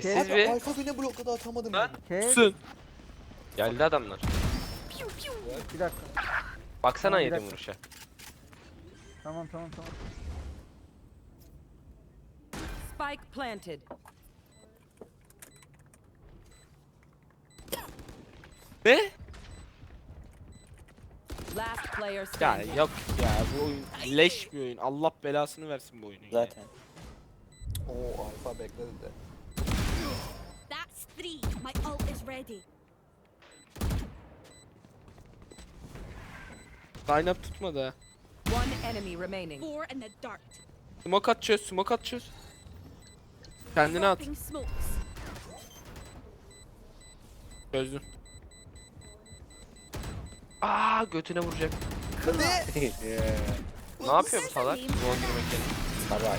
Sessiz Kes. bir. Alfa beni blokladı atamadım. Ben- yani. Kes. Sın. Geldi adamlar. Bir dakika. Baksana Tamam, bir yedim dakika. vuruşa. Tamam tamam tamam. Spike planted. Ne? Last player Ya standing. yok ya bu oyun leş bir oyun. Allah belasını versin bu oyunun. ya. Zaten. Oo Alfa bekledi de. That's three. My ult is ready. Line up tutmadı ha. One enemy remaining. Four in the dirt. Smoke at çöz, smoke at çöz. Kendine at. Dropping smokes. Çözdün. Aa götüne vuracak. Hadi. ne yapıyor bu salak? Wall girmek yerine. Saray.